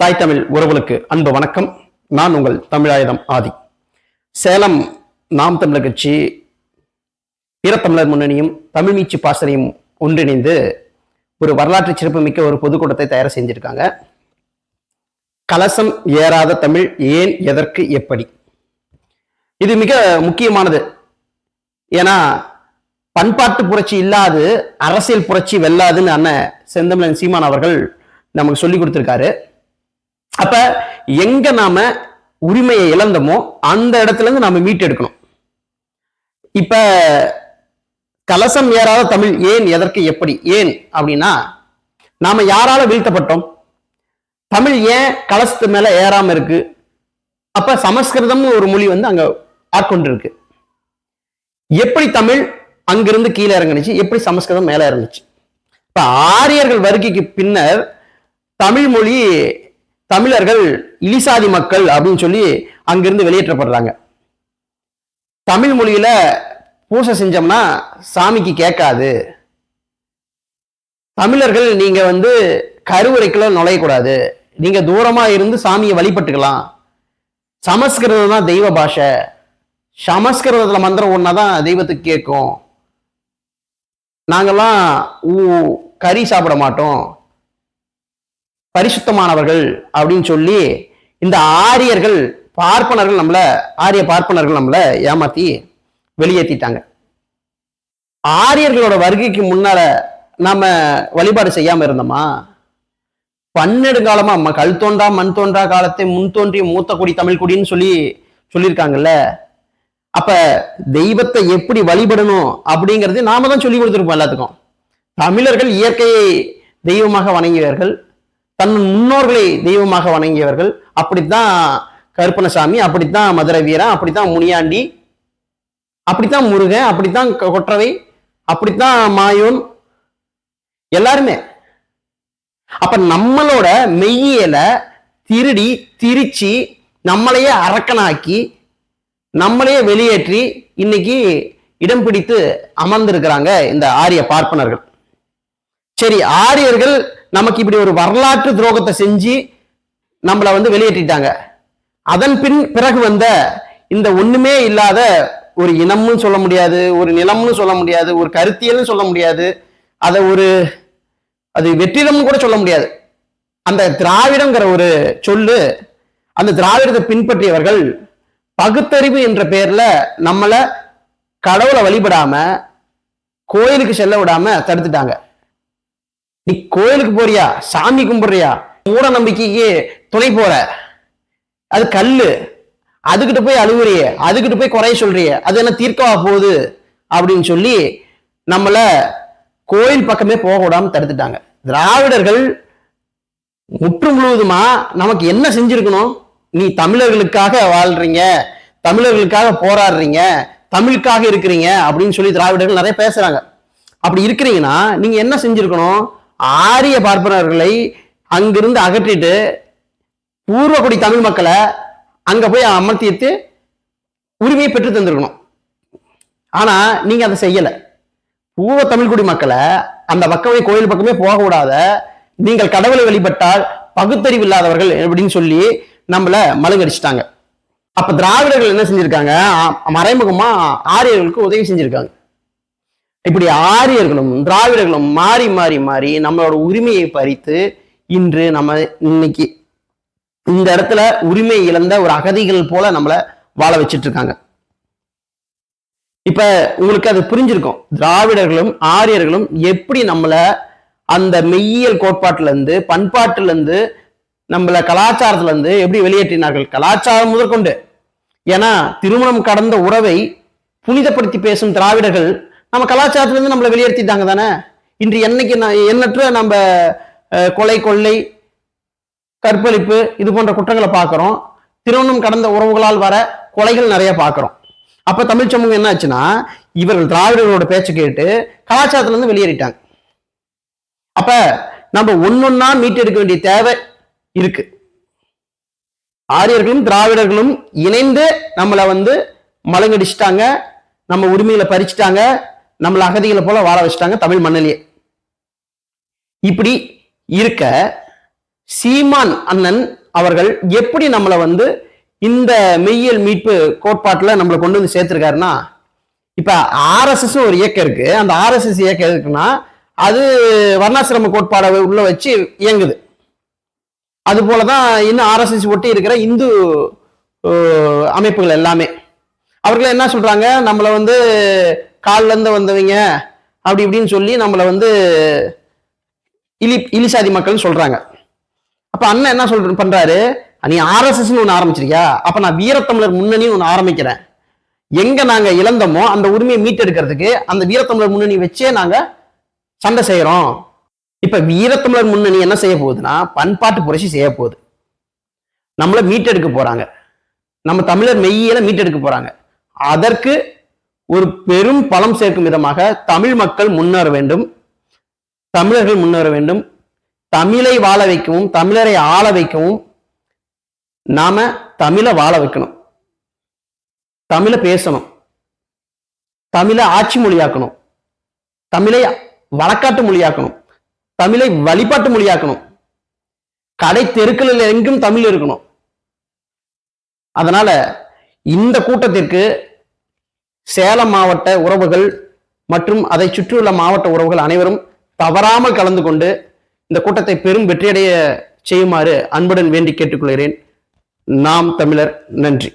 தாய் தமிழ் உறவுகளுக்கு அன்பு வணக்கம். நான் உங்கள் தமிழாயுதம் ஆதி. சேலம் நாம் தமிழர் கட்சி வீரத்தமிழர் முன்னணியும் தமிழ் மீச்சு பாசனையும் ஒன்றிணைந்து ஒரு வரலாற்று சிறப்புமிக்க ஒரு பொதுக்கூட்டத்தை தயார் செஞ்சிருக்காங்க. கலசம் ஏறாத தமிழ் ஏன் எதற்கு எப்படி? இது மிக முக்கியமானது. ஏன்னா பண்பாட்டு புரட்சி இல்லாது அரசியல் புரட்சி வெல்லாதுன்னு அண்ணன் செந்தமிழன் சீமான் அவர்கள் நமக்கு சொல்லி கொடுத்துருக்காரு. அப்ப எங்க நாம உரிமையை இழந்தோமோ அந்த இடத்துல இருந்து நாம மீட்டெடுக்கணும். இப்ப கலசம் ஏறாத தமிழ் ஏன் எதற்கு எப்படி ஏன் அப்படின்னா நாம யாரால வீழ்த்தப்பட்டோம்? தமிழ் ஏன் கலசத்து மேல ஏறாம இருக்கு? அப்ப சமஸ்கிருதம்னு ஒரு மொழி வந்து அங்க ஆட்கொண்டிருக்கு. எப்படி தமிழ் அங்கிருந்து கீழே இறங்குனுச்சு? எப்படி சமஸ்கிருதம் மேல இறங்குச்சு இப்ப ஆரியர்கள் வருகைக்கு பின்னர் தமிழ் மொழி தமிழர்கள் இலிசாதி மக்கள் அப்படின்னு சொல்லி அங்கிருந்து வெளியேற்றப்படுறாங்க. தமிழ் மொழியில பூசை செஞ்சோம்னா சாமிக்கு கேட்காது. தமிழர்கள் நீங்க வந்து கருவறைக்குள்ள நுழையக்கூடாது. நீங்க தூரமா இருந்து சாமியை வழிபட்டுக்கலாம். சமஸ்கிருதம் தான் தெய்வ பாஷை. சமஸ்கிருதத்துல மந்திரம் ஒன்னாதான் தெய்வத்துக்கு கேட்கும். நாங்கெல்லாம் ஊ கறி சாப்பிட மாட்டோம். பரிசுத்தமானவர்கள் அப்படின்னு சொல்லி இந்த ஆரியர்கள் பார்ப்பனர்கள் நம்மள ஆரிய பார்ப்பனர்கள் நம்மள ஏமாத்தி வெளியேற்றிட்டாங்க ஆரியர்களோட வருகைக்கு முன்னால நாம வழிபாடு செய்யாம இருந்தோமா? பன்னெடுங்காலமா நம்ம கல் தோன்றா மண் தோன்றா காலத்தை முன் தோன்றிய மூத்த குடி தமிழ் குடின்னு சொல்லி சொல்லியிருக்காங்கல்ல? அப்ப தெய்வத்தை எப்படி வழிபடணும் அப்படிங்கிறது நாம தான் சொல்லி கொடுத்துருப்போம் எல்லாத்துக்கும். தமிழர்கள் இயற்கையை தெய்வமாக வணங்கியவர்கள். தன் முன்னோர்களை தெய்வமாக வணங்கியவர்கள். அப்படித்தான் கருப்பணசாமி அப்படித்தான் மதுரை வீரன் அப்படித்தான் முனியாண்டி அப்படித்தான் முருகன் அப்படித்தான் கொற்றவை அப்படித்தான் மாயோன். எல்லாருமே. அப்ப நம்மளோட மெய்யியல திருடி திரிச்சு நம்மளையே அரக்கனாக்கி நம்மளையே வெளியேற்றி இன்னைக்கு இடம் பிடித்து அமர்ந்திருக்கிறாங்க இந்த ஆரிய பார்ப்பனர்கள். சரி ஆரியர்கள் நமக்கு இப்படி ஒரு வரலாற்று துரோகத்தை செஞ்சு நம்மளை வந்து வெளியேற்றிட்டாங்க. அதன் பின் பிறகு வந்த இந்த ஒண்ணுமே இல்லாத ஒரு இனம்னு சொல்ல முடியாது ஒரு நிலம்னு சொல்ல முடியாது ஒரு கருத்தியல்னு சொல்ல முடியாது. அதை ஒரு அது வெற்றிடம்னு கூட சொல்ல முடியாது. அந்த திராவிடங்கிற ஒரு சொல்லு அந்த திராவிடத்தை பின்பற்றியவர்கள் பகுத்தறிவு என்ற பெயர்ல நம்மளை கடவுளை வழிபடாம கோயிலுக்கு செல்ல விடாம தடுத்துட்டாங்க. நீ கோயிலுக்கு போறியா? சாமி கும்பிடுறியா? மூட நம்பிக்கைக்கு துணை போற. அது கல்லு. அதுக்கிட்ட போய் அழுகுறிய அதுக்கிட்ட போய் குறைய சொல்றிய. அது என்ன தீர்க்கவா போகுது? அப்படின்னு சொல்லி நம்மள கோயில் பக்கமே போக விடாம தடுத்துட்டாங்க. திராவிடர்கள் முற்று முழுவதுமா நமக்கு என்ன செஞ்சிருக்கணும்? நீ தமிழர்களுக்காக வாழ்றீங்க. தமிழர்களுக்காக போராடுறீங்க. தமிழுக்காக இருக்கிறீங்க அப்படின்னு சொல்லி திராவிடர்கள் நிறைய பேசுறாங்க. அப்படி இருக்கிறீங்கன்னா நீங்க என்ன செஞ்சிருக்கணும்? ஆரிய பார்ப்பனர்களை அங்கிருந்து அகற்றிட்டு பூர்வக்குடி தமிழ் மக்களை அங்கே போய் அமர்த்திட்டு உரிமையை பெற்று தந்திருக்கணும். ஆனால் நீங்கள் அதை செய்யலை. பூர்வ தமிழ்குடி மக்களை அந்த பக்கமே கோயில் பக்கமே போகக்கூடாத நீங்கள் கடவுளை வழிபட்டால் பகுத்தறிவு இல்லாதவர்கள் அப்படின்னு சொல்லி நம்மளை மழுங்கடிச்சிட்டாங்க. அப்போ திராவிடர்கள் என்ன செஞ்சுருக்காங்க? மறைமுகமாக ஆரியர்களுக்கு உதவி செஞ்சுருக்காங்க. இப்படி ஆரியர்களும் திராவிடர்களும் மாறி மாறி மாறி நம்மளோட உரிமையை பறித்து இன்று நம்ம இன்னைக்கு இந்த இடத்துல உரிமை இழந்த ஒரு அகதிகள் போல நம்மளை வாழ வச்சுட்டு இருக்காங்க இப்ப உங்களுக்கு அது புரிஞ்சிருக்கும். திராவிடர்களும் ஆரியர்களும் எப்படி நம்மளை அந்த மெய்யியல் கோட்பாட்டுல இருந்து பண்பாட்டுல இருந்து நம்மள கலாச்சாரத்துல இருந்து எப்படி வெளியேற்றினார்கள்? கலாச்சாரம் முதற்கொண்டு. ஏன்னா திருமணம் கடந்த உறவை புனிதப்படுத்தி பேசும் திராவிடர்கள் நம்ம கலாச்சாரத்துலேருந்து நம்மளை வெளியேற்றிட்டாங்க தானே? இன்று என்னைக்கு நான் எண்ணற்ற நம்ம கொலை கொள்ளை கற்பழிப்பு இது போன்ற குற்றங்களை பார்க்குறோம். திருமணம் கடந்த உறவுகளால் வர கொலைகள் நிறைய பார்க்குறோம். அப்ப தமிழ் சமூகம் என்ன ஆச்சுன்னா இவர்கள் திராவிடர்களோட பேச்சு கேட்டு கலாச்சாரத்துலேருந்து வெளியேறிட்டாங்க. அப்ப நம்ம ஒன்னொன்னா மீட்டெடுக்க வேண்டிய தேவை இருக்கு. ஆரியர்களும் திராவிடர்களும் இணைந்து நம்மளை வந்து மலங்கடிச்சிட்டாங்க நம்ம உரிமையில பறிச்சுட்டாங்க. நம்மளை அகதிகளை போல வாழ வச்சுட்டாங்க தமிழ் மண்ணிலேயே. இப்படி இருக்க சீமான் அண்ணன் அவர்கள் எப்படி நம்மளை வந்து இந்த மெய்யியல் மீட்பு கோட்பாட்டில் நம்மளை கொண்டு வந்து சேர்த்துருக்காருன்னா இப்போ ஆர்எஸ்எஸ் ஒரு இயக்கம் இருக்கு. அந்த ஆர்எஸ்எஸ் இயக்கம் இருக்குன்னா அது வர்ணாசிரம கோட்பாடை உள்ள வச்சு இயங்குது. அது போலதான் இன்னும் ஆர்எஸ்எஸ் ஒட்டி இருக்கிற இந்து அமைப்புகள் எல்லாமே. அவர்கள் என்ன சொல்றாங்க? நம்மளை வந்து கால்லேருந்து வந்தவங்க அப்படி இப்படின்னு சொல்லி நம்மளை வந்து இலி இலிசாதி மக்கள்னு சொல்கிறாங்க அப்போ அண்ணன் என்ன சொல் பண்ணுறாரு நீ ஆர்எஸ்எஸ்னு ஒன்று ஆரம்பிச்சிருக்கியா? அப்போ நான் வீரத்தமிழர் முன்னணி ஒன்று ஆரம்பிக்கிறேன். எங்கே நாங்கள் இழந்தோமோ அந்த உரிமையை மீட்டெடுக்கிறதுக்கு அந்த வீரத்தமிழர் முன்னணி வச்சே நாங்கள் சண்டை செய்கிறோம் இப்போ வீரத்தமிழர் முன்னணி என்ன செய்ய போகுதுன்னா பண்பாட்டு புரட்சி செய்ய போகுது. நம்மளை மீட்டெடுக்க போகிறாங்க நம்ம தமிழர் மெய்யில மீட்டெடுக்க போகிறாங்க அதற்கு ஒரு பெரும் பலம் சேர்க்கும் விதமாக தமிழ் மக்கள் முன்னேற வேண்டும். தமிழர்கள் முன்னேற வேண்டும். தமிழை வாழ வைக்கவும் தமிழரை ஆள வைக்கவும் நாம தமிழை வாழ வைக்கணும். தமிழை பேசணும். தமிழை ஆட்சி மொழியாக்கணும். தமிழை வழக்காட்டு மொழியாக்கணும். தமிழை வழிபாட்டு மொழியாக்கணும். கடை தெருக்களில் எங்கும் தமிழ் இருக்கணும். அதனால இந்த கூட்டத்திற்கு சேலம் மாவட்ட உறவுகள் மற்றும் அதை சுற்றியுள்ள மாவட்ட உறவுகள் அனைவரும் தவறாமல் கலந்து கொண்டு இந்த கூட்டத்தை பெரும் வெற்றியடைய செய்யுமாறு அன்புடன் வேண்டி கேட்டுக்கொள்கிறேன். நாம் தமிழர் நன்றி.